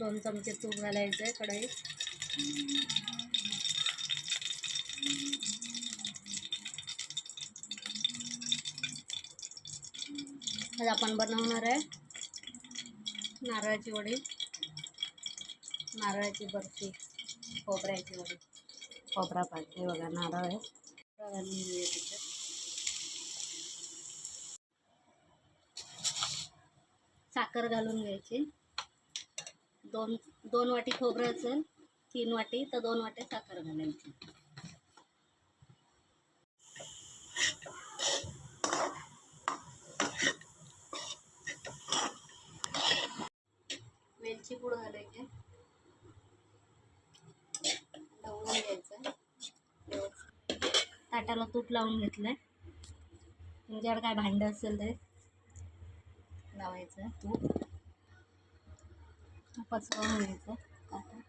दोन चमचे तूप घालायचं आहे कढईत. आज आपण बनवणार आहे नारळाची वडी. नारळाची बर्फी खोबऱ्याची वडी. खोबरा पाहिजे बघा नारळ आहे. घालून त्याच्यात साखर घालून घ्यायची. दोन दोन वाटी खोबरं असेल तीन वाटी तर दोन वाटी साखर घालायची वेलची पूड घालायची. ढवळून घ्यायचं. ताटाला तूप लावून घेतलंय. तुमच्याकडे काय भांडं असेल ते लावायचं. तूप पसरवून घ्यायचं आता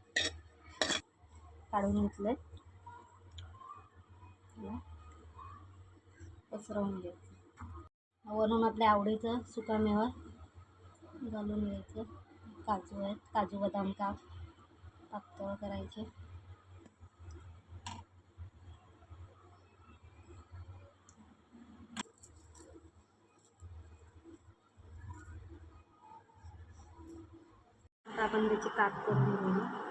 काढून घेतलं पसरवून घ्यायचं. वरून आपल्या आवडीचं सुकामेवा घालून घ्यायचं. काजू आहेत. काजू बदाम काप पातळ करायचे. आता आपण त्याची काप करून घेऊ.